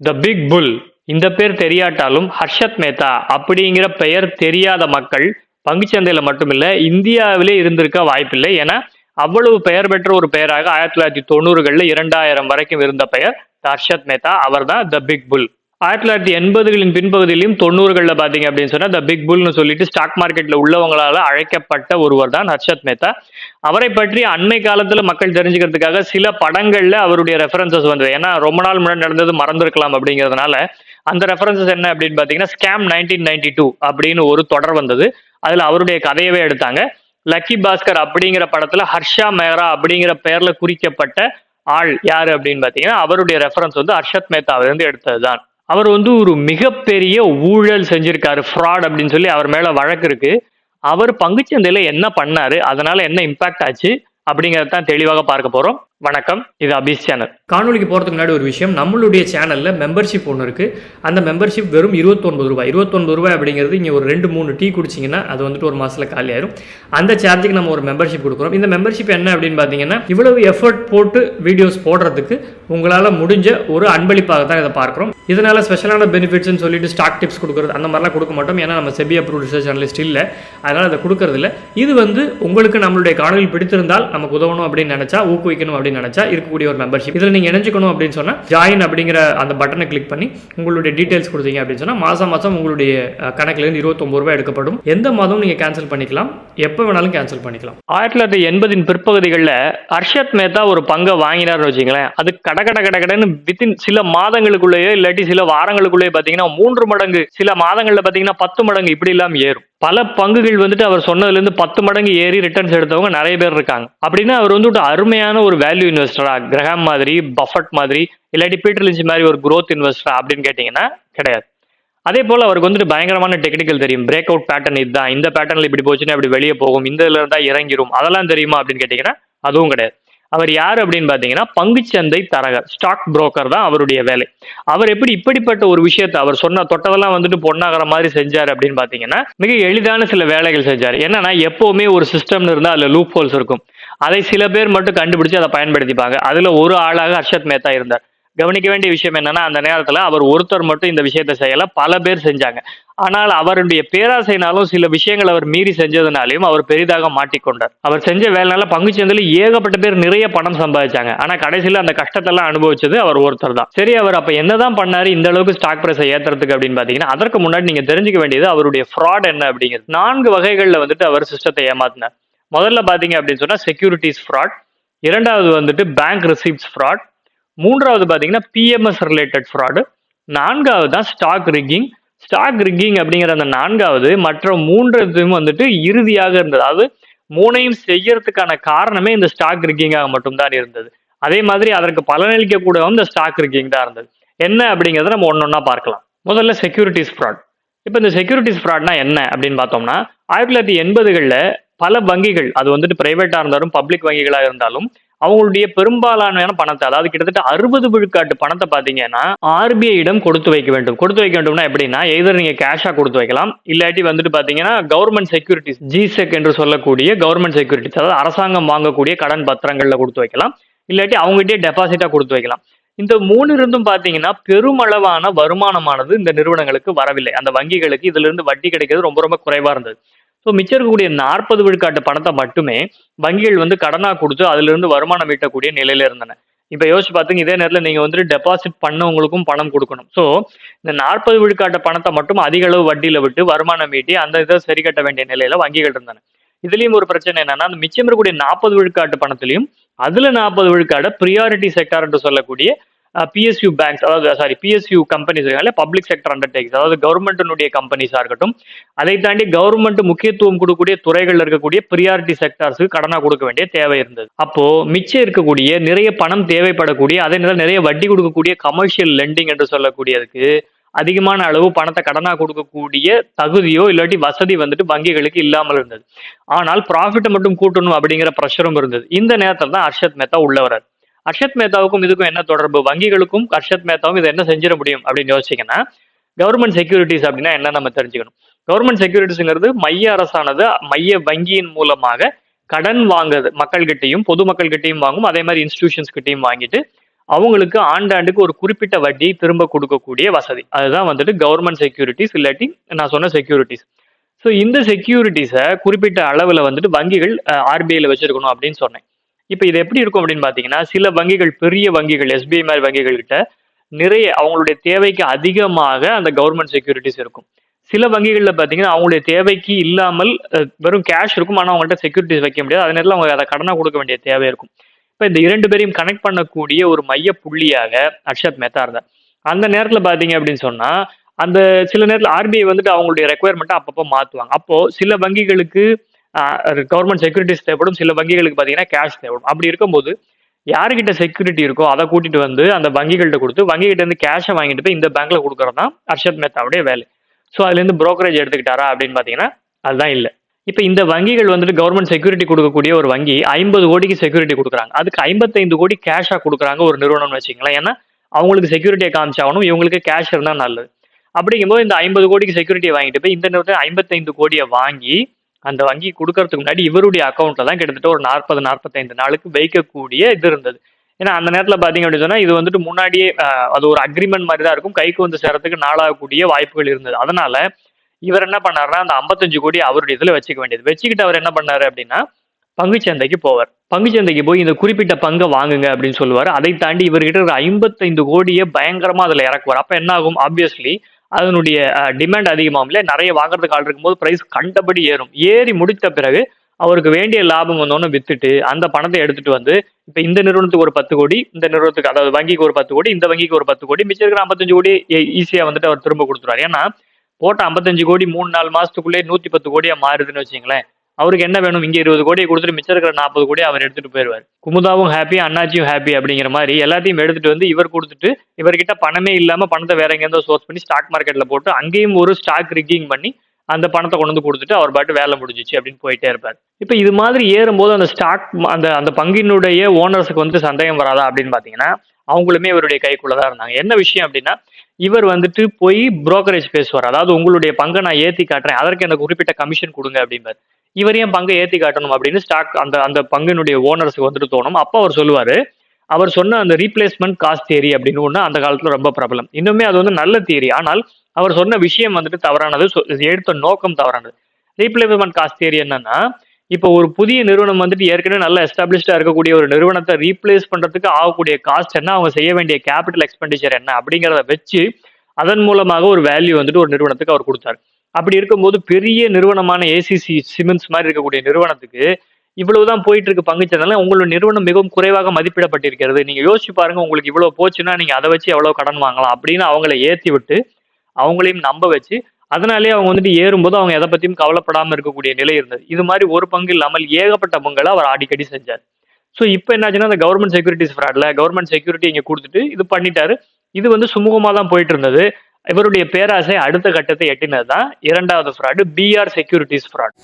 The big புல் இந்த பேர் தெரியாட்டாலும் ஹர்ஷத் மேத்தா அப்படிங்கிற பெயர் தெரியாத மக்கள் பங்குச்சந்தையில மட்டுமில்ல இந்தியாவிலே இருந்திருக்க வாய்ப்பில்லை ஏன்னா அவ்வளவு பெயர் பெற்ற ஒரு பெயராக ஆயிரத்தி தொள்ளாயிரத்தி தொண்ணூறுகளில் இரண்டாயிரம் வரைக்கும் இருந்த பெயர் ஹர்ஷத் மேத்தா. அவர் தான் த பிக் புல் ஆயிரத்தி தொள்ளாயிரத்தி எண்பதுகளின் பின்பகுதியிலும் தொண்ணூறுகளில் பார்த்தீங்க அப்படின்னு சொன்னால் த பிக் புல்னு சொல்லிட்டு ஸ்டாக் மார்க்கெட்டில் உள்ளவங்களால் அழைக்கப்பட்ட ஒருவர் தான் ஹர்ஷத் மேத்தா. அவரை பற்றி அண்மை காலத்தில் மக்கள் தெரிஞ்சுக்கிறதுக்காக சில படங்களில் அவருடைய ரெஃபரன்சஸ் வந்தது. ஏன்னா ரொம்ப நாள் முன்னாடி நடந்தது மறந்துருக்கலாம் அப்படிங்கிறதுனால அந்த ரெஃபரன்சஸ் என்ன அப்படின்னு பார்த்தீங்கன்னா ஸ்கேம் நைன்டீன் நைன்டி டூ அப்படின்னு ஒரு தொடர் வந்தது. அதில் அவருடைய கதையவே எடுத்தாங்க. லக்கி பாஸ்கர் அப்படிங்கிற படத்துல ஹர்ஷா மேரா அப்படிங்கிற பெயர்ல குறிக்கப்பட்ட ஆள் யாரு அப்படின்னு பார்த்தீங்கன்னா அவருடைய ரெஃபரன்ஸ் வந்து ஹர்ஷத் மேத்தாவிலிருந்து எடுத்ததுதான். அவர் வந்து ஒரு மிகப்பெரிய ஊழல் செஞ்சிருக்காரு ஃப்ராட் அப்படின்னு சொல்லி அவர் மேல வழக்கு இருக்கு. அவர் பங்குச்சந்தையில என்ன பண்ணாரு அதனால என்ன இம்பாக்ட் ஆச்சு அப்படிங்கறத தான் தெளிவாக பார்க்க போறோம். வணக்கம். இது அபிஸ் சேனல். காணொலிக்கு போறதுக்கு முன்னாடி ஒரு விஷயம். நம்மளுடைய சேனலில் மெம்பர்ஷிப் ஒன்று இருக்குது அந்த மெம்பர்ஷிப் வெறும் இருபத்தொன்பது ரூபாய். இருபத்தொன்பது ரூபாய் அப்படிங்கிறது இங்கே ஒரு ரெண்டு மூணு டீ குடிச்சிங்கன்னா அது வந்துட்டு ஒரு மாதத்தில் காலி ஆயிரும். அந்த சார்ஜுக்கு நம்ம ஒரு மெம்பர்ஷிப் கொடுக்குறோம். இந்த மெம்பர்ஷிப் என்ன அப்படின்னு பார்த்தீங்கன்னா இவ்வளவு எஃபர்ட் போட்டு வீடியோஸ் போடுறதுக்கு உங்களால் முடிஞ்ச ஒரு அன்பளிப்பாக தான் இதை பார்க்குறோம். இதனால் ஸ்பெஷலான பெனிஃபிட்ஸ்னு சொல்லிட்டு ஸ்டாக் டிப்ஸ் கொடுக்குறது அந்த மாதிரிலாம் கொடுக்க மாட்டோம். ஏன்னா நம்ம செபி அப்ரூவ் ரிசர்ச் அனலிஸ்ட் இல்லை. அதனால் அதை கொடுக்கறதில்ல. இது வந்து உங்களுக்கு நம்மளுடைய காணொலி பிடித்திருந்தால் நமக்கு உதவணும் அப்படின்னு நினைச்சா ஊக்குவிக்கணும் அப்படின்னு நினச்சா இருக்கக்கூடிய ஒரு மெம்பர்ஷிப் இதில் நீங்கள் இணைஞ்சிக்கணும் அப்படின்னு சொன்னால் ஜாயின் அப்படிங்கிற அந்த பட்டனை கிளிக் பண்ணி உங்களுடைய டீட்டெயில்ஸ் கொடுத்தீங்க அப்படின்னு சொன்னால் மாதம் மாதம் உங்களுடைய அஹ், கணக்குலேருந்து இருபத்தொம்பது ரூபாய் எடுக்கப்படும். எந்த மாதம் நீங்கள் கேன்சல் பண்ணிக்கலாம். எப்போ வேணாலும் கேன்சல் பண்ணிக்கலாம். ஆயிரத்தி தொள்ளாயிரத்தி எண்பதின் பிற்பகுதிகளில் ஹர்ஷத் மேத்தா ஒரு பங்கை வாங்கினார்னு வச்சுங்களேன் அது கட கட கட கடன்னு வித்தின் சில மாதங்களுக்குள்ளேயோ இல்லாட்டி சில வாரங்களுக்குள்ளேயே பார்த்தீங்கன்னா மூன்று மடங்கு சில மாதங்களில் பார்த்தீங்கன்னா பத்து மடங்கு இப்படி இல்லாமல் ஏறும். பல பங்குகள் வந்துட்டு அவர் சொன்னதுலேருந்து பத்து மடங்கு ஏறி ரிட்டர்ன்ஸ் எடுத்தவங்க நிறைய பேர் இருக்காங்க. அப்படின்னா அவர் வந்து ஒரு அருமையான ஒரு வேல்யூ இன்வெஸ்டரா கிரகம் மாதிரி பஃபட் மாதிரி இல்லாட்டி பீட்டர் லிஞ்ச் மாதிரி ஒரு க்ரோத் இன்வெஸ்டரா அப்படின்னு கேட்டிங்கன்னா கிடையாது. அதே போல் அவருக்கு வந்துட்டு பயங்கரமான டெக்னிக்கல் தெரியும். பிரேக் அவுட் பேட்டர்ன் இதுதான் இந்த பேட்டர்னில் இப்படி போச்சுன்னா இப்படி வெளியே போகும் இந்த இதில் இருந்தால் இறங்கிரும் அதெல்லாம் தெரியுமா அப்படின்னு கேட்டிங்கன்னா அதுவும் கிடையாது. அவர் யார் அப்படின்னு பார்த்தீங்கன்னா பங்குச்சந்தை தரகர் ஸ்டாக் புரோக்கர் தான் அவருடைய வேலை. அவர் எப்படி இப்படிப்பட்ட ஒரு விஷயத்தை அவர் சொன்ன தொட்டதெல்லாம் வந்துட்டு பொண்ணாகிற மாதிரி செஞ்சார் அப்படின்னு பார்த்தீங்கன்னா மிக எளிதான சில வேலைகள் செஞ்சார். என்னன்னா எப்போவுமே ஒரு சிஸ்டம்னு இருந்தால் அதில் லூப் ஹோல்ஸ் இருக்கும். அதை சில பேர் மட்டும் கண்டுபிடிச்சு அதை பயன்படுத்திப்பாங்க. அதில் ஒரு ஆளாக ஹர்ஷத் மேத்தா இருந்தார். கவனிக்க வேண்டிய விஷயம் என்னன்னா அந்த நேரத்தில் அவர் ஒருத்தர் மட்டும் இந்த விஷயத்தை செய்யல பல பேர் செஞ்சாங்க. ஆனால் அவருடைய பேராசைனாலும் சில விஷயங்கள் அவர் மீறி செஞ்சதுனாலையும் அவர் பெரிதாக மாட்டிக்கொண்டார். அவர் செஞ்ச வேலைனால பங்குச்சந்தையில ஏகப்பட்ட பேர் நிறைய பணம் சம்பாதிச்சாங்க. ஆனா கடைசியில் அந்த கஷ்டத்தெல்லாம் அனுபவிச்சது அவர் ஒருத்தர் தான். சரி அவர் அப்ப என்னதான் பண்ணாரு இந்த அளவுக்கு ஸ்டாக் பிரைஸை ஏத்துறதுக்கு அப்படின்னு பாத்தீங்கன்னா அதற்கு முன்னாடி நீங்க தெரிஞ்சுக்க வேண்டியது அவருடைய ஃப்ராட் என்ன அப்படிங்கிறது. நான்கு வகைகள்ல வந்துட்டு அவர் சிஸ்டத்தை ஏமாத்தினார். முதல்ல பாத்தீங்க அப்படின்னு சொன்னா செக்யூரிட்டிஸ் ஃப்ராட் இரண்டாவது வந்துட்டு பேங்க் ரிசிப்ட்ஸ் ஃப்ராட் மூன்றாவது பாத்தீங்கன்னா பிஎம்எஸ் ரிலேட்டட் ஃப்ராடு நான்காவது தான் ஸ்டாக் ரிக்கிங் ஸ்டாக் ரிக்கிங் அப்படிங்கிற அந்த நான்காவது மற்ற மூன்றதும் வந்துட்டு இறுதியாக இருந்தது. அதாவது மூணையும் செய்யறதுக்கான காரணமே இந்த ஸ்டாக் ரிக்கிங்காக மட்டும்தான் இருந்தது. அதே மாதிரி அதற்கு பலனளிக்க கூட இந்த ஸ்டாக் ரிக்கிங் தான் இருந்தது. என்ன அப்படிங்கிறத நம்ம ஒன்னொன்னா பார்க்கலாம். முதல்ல செக்யூரிட்டிஸ் ஃப்ராட் இப்போ இந்த செக்யூரிட்டிஸ் ஃப்ராட்னா என்ன அப்படின்னு பார்த்தோம்னா ஆயிரத்தி தொள்ளாயிரத்தி எண்பதுகளில் பல வங்கிகள் அது வந்துட்டு பிரைவேட்டாக இருந்தாலும் பப்ளிக் வங்கிகளாக இருந்தாலும் அவங்களுடைய பெரும்பாலான பணத்தை அதாவது கிட்டத்தட்ட அறுபது விழுக்காட்டு பணத்தை பார்த்தீங்கன்னா ஆர்பிஐயிடம் இடம் கொடுத்து வைக்க வேண்டும். கொடுத்து வைக்க வேண்டும்னா எப்படின்னா எதிர் நீங்க கேஷா கொடுத்து வைக்கலாம். இல்லாட்டி வந்துட்டு பாத்தீங்கன்னா கவர்மெண்ட் செக்யூரிட்டிஸ் ஜிசெக் என்று சொல்லக்கூடிய கவர்மெண்ட் செக்யூரிட்டிஸ் அதாவது அரசாங்கம் வாங்கக்கூடிய கடன் பத்திரங்கள்ல கொடுத்து வைக்கலாம். இல்லாட்டி அவங்ககிட்டயே டெபாசிட்டா கொடுத்து வைக்கலாம். இந்த மூணு இருந்தும் பாத்தீங்கன்னா பெருமளவான வருமானமானது இந்த நிறுவனங்களுக்கு வரவில்லை. அந்த வங்கிகளுக்கு இதுல இருந்து வட்டி கிடைக்கிறது ரொம்ப ரொம்ப குறைவா இருந்தது. ஸோ மிச்சம் இருக்கக்கூடிய நாற்பது விழுக்காட்டு பணத்தை மட்டுமே வங்கிகள் வந்து கடனாக கொடுத்து அதுலருந்து வருமானம் ஈட்டக்கூடிய நிலையில இருந்தன. இப்போ யோசிச்சு பார்த்துங்க இதே நேரத்தில் நீங்கள் வந்துட்டு டெபாசிட் பண்ணவங்களுக்கும் பணம் கொடுக்கணும். ஸோ இந்த நாற்பது விழுக்காட்ட பணத்தை மட்டும் அதிக அளவு வட்டியில் விட்டு வருமானம் ஈட்டி அந்த இதை சரி கட்ட வேண்டிய நிலையில வங்கிகள் இருந்தன. இதுலேயும் ஒரு பிரச்சனை என்னன்னா அந்த மிச்சம் இருக்கக்கூடிய நாற்பது விழுக்காட்டு பணத்திலையும் அதில் நாற்பது விழுக்காட ப்ரியாரிட்டி செக்டார் என்று சொல்லக்கூடிய பிஎஸ்யூ பேங்க்ஸ் அதாவது சாரி பிஎஸ்யூ கம்பெனிஸ் இருக்காங்க பப்ளிக் செக்டர் அண்டர்டேக்ஸ் அதாவது கவர்மெண்ட்டினுடைய கம்பெனிஸாக இருக்கட்டும் அதை தாண்டி கவர்மெண்ட் முக்கியத்துவம் கொடுக்கக்கூடிய துறைகளில் இருக்கக்கூடிய ப்ரியாரிட்டி செக்டார்ஸுக்கு கடனாக கொடுக்க வேண்டிய தேவை இருந்தது. அப்போ மிச்சம் இருக்கக்கூடிய நிறைய பணம் தேவைப்படக்கூடிய அதே நேரம் நிறைய வட்டி கொடுக்கக்கூடிய கமர்ஷியல் லெண்டிங் என்று சொல்லக்கூடியதுக்கு அதிகமான அளவு பணத்தை கடனாக கொடுக்கக்கூடிய தகுதியோ இல்லாட்டி வசதி வந்துட்டு வங்கிகளுக்கு இல்லாமல் இருந்தது. ஆனால் ப்ராஃபிட்டை மட்டும் கூட்டணும் அப்படிங்கிற ப்ரெஷரும் இருந்தது. இந்த நேரத்தில் தான் ஹர்ஷத் மேத்தா உள்ள வரார் ஹர்ஷத் மேத்தாவுக்கும் இதுக்கும் என்ன தொடர்பு? வங்கிகளுக்கும் ஹர்ஷத் மேத்தாவும் இதை என்ன செஞ்சிட முடியும் அப்படின்னு யோசிச்சிங்கன்னா கவர்மெண்ட் செக்யூரிட்டிஸ் அப்படின்னா என்ன நம்ம தெரிஞ்சுக்கணும். கவர்மெண்ட் செக்யூரிட்டிஸ்ங்கிறது மைய அரசானது மைய வங்கியின் மூலமாக கடன் வாங்குது. மக்கள்கிட்டையும் பொதுமக்கள்கிட்டையும் வாங்கும். அதே மாதிரி இன்ஸ்டிடியூஷன்ஸ் கிட்டையும் வாங்கிட்டு அவங்களுக்கு ஆண்டாண்டுக்கு ஒரு குறிப்பிட்ட வட்டியை திரும்ப கொடுக்கக்கூடிய வசதி. அதுதான் வந்துட்டு கவர்மெண்ட் செக்யூரிட்டிஸ் இல்லாட்டி நான் சொன்ன செக்யூரிட்டிஸ் ஸோ இந்த செக்யூரிட்டிஸை குறிப்பிட்ட அளவில் வந்துட்டு வங்கிகள் ஆர்பிஐயில் வச்சிருக்கணும் அப்படின்னு சொன்னேன். இப்போ இது எப்படி இருக்கும் அப்படின்னு பார்த்தீங்கன்னா சில வங்கிகள் பெரிய வங்கிகள் எஸ்பிஐ மாதிரி வங்கிகள் கிட்ட நிறைய அவங்களுடைய தேவைக்கு அதிகமாக அந்த கவர்மெண்ட் செக்யூரிட்டிஸ் இருக்கும். சில வங்கிகளில் பார்த்தீங்கன்னா அவங்களுடைய தேவைக்கு இல்லாமல் வெறும் கேஷ் இருக்கும். ஆனால் அவங்கள்ட்ட செக்யூரிட்டிஸ் வைக்க முடியாது. அதே நேரத்தில் அவங்க அதை கடனாக கொடுக்க வேண்டிய தேவை இருக்கும். இப்போ இந்த இரண்டு பேரையும் கனெக்ட் பண்ணக்கூடிய ஒரு மைய புள்ளியாக அர்ஷத் மேத்தா இருந்தார் அந்த நேரத்தில் பார்த்தீங்க அப்படின்னு சொன்னால் அந்த சில நேரத்தில் ஆர்பிஐ வந்துட்டு அவங்களுடைய ரெக்குயர்மெண்ட்டை அப்பப்போ மாற்றுவாங்க அப்போது சில வங்கிகளுக்கு கவர்மெண்ட் செக்யூரிட்டிஸ் தேவைப்படும். சில வங்கிகளுக்கு பார்த்தீங்கன்னா கேஷ் தேவைப்படும். அப்படி இருக்கும்போது யாருக்கிட்ட செக்யூரிட்டி இருக்கோ அதை கூட்டிட்டு வந்து அந்த வங்கிகள்கிட்ட கொடுத்து வங்கிகிட்ட இருந்து கேஷை வாங்கிட்டு போய் இந்த பேங்க்ல கொடுக்கறது தான் அர்ஷத் மேத்தாவுடைய வேலை. ஸோ அதுலேருந்து ப்ரோக்கரேஜ் எடுத்துக்கிட்டாரா அப்படின்னு பார்த்தீங்கன்னா அதுதான் இல்லை. இப்போ இந்த வங்கிகள் வந்துட்டு கவர்மெண்ட் செக்யூரிட்டி கொடுக்கக்கூடிய ஒரு வங்கி ஐம்பது கோடிக்கு செக்யூரிட்டி கொடுக்குறாங்க. அதுக்கு ஐம்பத்தைந்து கோடி கேஷாக கொடுக்குறாங்க ஒரு நிறுவனம்னு வச்சுங்களேன் ஏன்னா அவங்களுக்கு செக்யூரிட்டியை காமிச்சாகணும் இவங்களுக்கு கேஷ் இருந்தால் நல்லது. அப்படிங்கும்போது இந்த ஐம்பது கோடிக்கு செக்யூரிட்டியை வாங்கிட்டு போய் இந்த நிறுவனம் ஐம்பத்தைந்து கோடியை வாங்கி அந்த வங்கி கொடுக்கறதுக்கு முன்னாடி இவருடைய அக்கௌண்ட்ல தான் கிட்டத்தட்ட ஒரு நாற்பது நாற்பத்தைந்து நாளுக்கு வைக்கக்கூடிய இது இருந்தது. ஏன்னா அந்த நேரத்தில் பார்த்தீங்க அப்படின்னு சொன்னால் இது வந்துட்டு முன்னாடியே அது ஒரு அக்ரிமெண்ட் மாதிரி தான் இருக்கும். கைக்கு வந்து சேரத்துக்கு நாளாகக்கூடிய வாய்ப்புகள் இருந்தது. அதனால இவர் என்ன பண்ணாருன்னா அந்த ஐம்பத்தஞ்சு கோடி அவருடைய இதில் வச்சுக்க வேண்டியது. வச்சுக்கிட்டு அவர் என்ன பண்ணாரு அப்படின்னா பங்குச்சந்தைக்கு போவார். பங்குச்சந்தைக்கு போய் இந்த குறிப்பிட்ட பங்கை வாங்குங்க அப்படின்னு சொல்லுவார். அதை தாண்டி இவர்கிட்ட இருக்கிற ஐம்பத்தைந்து கோடியை பயங்கரமாக அதில் இறக்குவார். அப்போ என்ன ஆகும்? ஆப்வியஸ்லி அதனுடைய டிமாண்ட் அதிகமாகல நிறைய வாங்குறதுக்கு ஆள் இருக்கும்போது ப்ரைஸ் கண்டபடி ஏறும். ஏறி முடித்த பிறகு அவருக்கு வேண்டிய லாபம் வந்தோன்னு வித்துட்டு அந்த பணத்தை எடுத்துட்டு வந்து இப்ப இந்த நிறுவனத்துக்கு ஒரு பத்து கோடி இந்த நிறுவனத்துக்கு அதாவது வங்கிக்கு ஒரு பத்து கோடி இந்த வங்கிக்கு ஒரு பத்து கோடி மிச்சம் இருக்கிற ஐம்பத்தஞ்சு கோடி ஈஸியா வந்துட்டு அவர் திரும்ப கொடுத்துருவார். ஏன்னா போட்ட ஐம்பத்தஞ்சு கோடி மூணு நாலு மாசத்துக்குள்ளே நூத்தி பத்து கோடியா மாறுதுன்னு வச்சுங்களேன். அவருக்கு என்ன வேணும்? இங்கே இருபது கோடியை கொடுத்துட்டு மிச்சம் இருக்கிற நாற்பது கோடி அவர் எடுத்துகிட்டு போயிடுவார். குமுதாவும் ஹாப்பி அண்ணாச்சியும் ஹாப்பி அப்படிங்கிற மாதிரி எல்லாத்தையும் எடுத்துட்டு வந்து இவர் கொடுத்துட்டு இவர்கிட்ட பணமே இல்லாமல் பணத்தை வேற எங்கேருந்தோ சோர்ஸ் பண்ணி ஸ்டாக் மார்க்கெட்டில் போட்டு அங்கேயும் ஒரு ஸ்டாக் ரிக்கிங் பண்ணி அந்த பணத்தை கொண்டு வந்து கொடுத்துட்டு அவர் பாட்டு வேலை முடிஞ்சிச்சு அப்படின்னு போயிட்டே இருப்பார். இப்போ இது மாதிரி ஏறும்போது அந்த ஸ்டாக் அந்த அந்த பங்கினுடைய ஓனர்ஸுக்கு வந்து சந்தேகம் வராதா அப்படின்னு பார்த்தீங்கன்னா அவங்களுமே இவருடைய கைக்குள்ள தான் இருந்தாங்க. என்ன விஷயம் அப்படின்னா இவர் வந்துட்டு போய் புரோக்கரேஜ் பேசுவார் அதாவது உங்களுடைய பங்கை நான் ஏற்றி காட்டுறேன். அதற்கு எனக்கு குறிப்பிட்ட கமிஷன் கொடுங்க அப்படிம்பார். இவர் ஏன் பங்கை ஏற்றி காட்டணும் அப்படின்னு ஸ்டாக் அந்த அந்த பங்கினுடைய ஓனர்ஸுக்கு வந்துட்டு தோணும். அப்போ அவர் சொல்லுவார் அவர் சொன்ன அந்த ரீப்ளேஸ்மெண்ட் காஸ்ட் தியரி அப்படின்னு ஒன்று அந்த காலத்தில் ரொம்ப பிரபலம். இன்னுமே அது வந்து நல்ல தியரி ஆனால் அவர் சொன்ன விஷயம் வந்துட்டு தவறானது சொ- எடுத்த நோக்கம் தவறானது. ரீப்ளேஸ்மெண்ட் காஸ்ட் தியரி என்னன்னா இப்போ ஒரு புதிய நிறுவனம் வந்துட்டு ஏற்கனவே நல்லா எஸ்டாப்ளிஷ்டாக இருக்கக்கூடிய ஒரு நிறுவனத்தை ரீப்ளேஸ் பண்ணுறதுக்கு ஆகக்கூடிய காஸ்ட் என்ன அவங்க செய்ய வேண்டிய கேபிட்டல் எக்ஸ்பெண்டிச்சர் என்ன அப்படிங்கிறத வச்சு அதன் மூலமாக ஒரு வேல்யூ வந்துட்டு ஒரு நிறுவனத்துக்கு அவர் கொடுத்தாரு. அப்படி இருக்கும்போது பெரிய நிறுவனமான ஏசிசி சிமெண்ட்ஸ் மாதிரி இருக்கக்கூடிய நிறுவனத்துக்கு இவ்வளவுதான் போயிட்டு இருக்கு பங்குச்சந்தைல உங்களோட நிறுவனம் மிகவும் குறைவாக மதிப்பிடப்பட்டிருக்கிறது. நீங்க யோசிச்சு பாருங்க உங்களுக்கு இவ்வளவு போச்சுன்னா நீங்க அதை வச்சு எவ்வளவு கடன் வாங்கலாம் அப்படின்னு அவங்கள ஏத்தி விட்டு அவங்களையும் நம்ப வச்சு அதனாலேயே அவங்க வந்துட்டு ஏறும்போது அவங்க எதை பத்தியும் கவலைப்படாம இருக்கக்கூடிய நிலை இருந்தது. இது மாதிரி ஒரு பங்கு இல்லாமல் ஏகப்பட்ட பங்குகளை அவர் அடிக்கடி செஞ்சார். ஸோ இப்போ என்னாச்சுன்னா அந்த கவர்மெண்ட் செக்யூரிட்டிஸ் ஃப்ராட்ல கவர்மெண்ட் செக்யூரிட்டி இங்க கொடுத்துட்டு இது பண்ணிட்டாரு. இது வந்து சுமூகமா தான் போயிட்டு இருந்தது. இவருடைய பேராசை அடுத்த கட்டத்தை எட்டினது தான் இரண்டாவது ஃப்ராடு பிஆர் செக்யூரிட்டிஸ் ஃப்ராட்